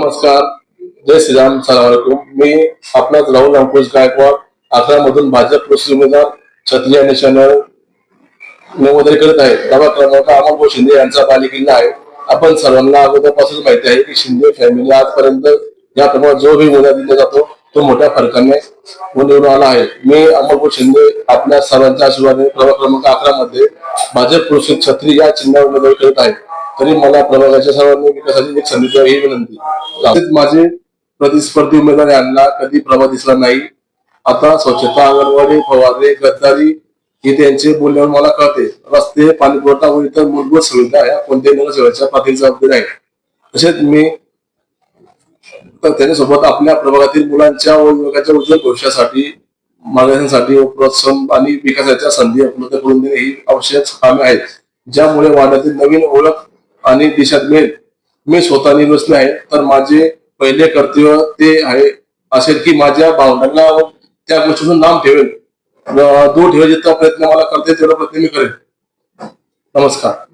नमस्कार. जय श्रीराम सलामकुम मी आपलाच राहुल अंकुश गायकवाड अकरा मधून भाजप कृषी उमेदवार क्षत्रिय निशाण्यावर नमोदरी करत आहे. प्रभाग क्रमांक अमोल शिंदे यांचा पालिकेला आहे. आपण सर्वांना अगोदरपासून माहिती आहे की शिंदे फॅमिली आजपर्यंत या प्रमाणात जो भी मुलगा दिला जातो तो मोठ्या फरकाने निवडून आला आहे. मी अमोल शिंदे आपल्या सर्वांच्या आशीर्वादाने प्रभाग क्रमांक अकरा मध्ये भाजप कृषी छत्री या चिन्हावर उमेदवारी करत आहे. तरी मला प्रभागाच्या सर्वांनी विकासाची एक संधी द्यावी ही विनंती. माझे प्रतिस्पर्धी उमेदवार यांना कधी प्रभाव दिसला नाही. आता स्वच्छता अंगणवाडी फवारणी गद्दारी हे त्यांचे बोलण्यावर मला कळते. रस्ते पाणी पुरवठा व इतर मूलभूत सुविधा या कोणत्याही नगरसेवकाच्या प्राथमिक जबाबदारी आहे. तसेच मी तर त्याच्यासोबत आपल्या प्रभागातील मुलांच्या व युवकांच्या उज्ज्वल भविष्यासाठी मार्गदर्शनासाठी व प्रोत्साहन आणि विकासाच्या संधी उपलब्ध करून देणे ही आवश्यक कामे आहेत. ज्यामुळे वाड्यातील नवीन ओळख आणि देशात मिळेल मी स्वतः निर्वसले आहे. तर माझे पहिले कर्तव्य ते आहे असेल की माझ्या भावनांना व त्या गोष्टीतून नाम ठेवेल दूर ठेवायचा प्रयत्न मला करते तेवढा प्रयत्न मी करेन. नमस्कार.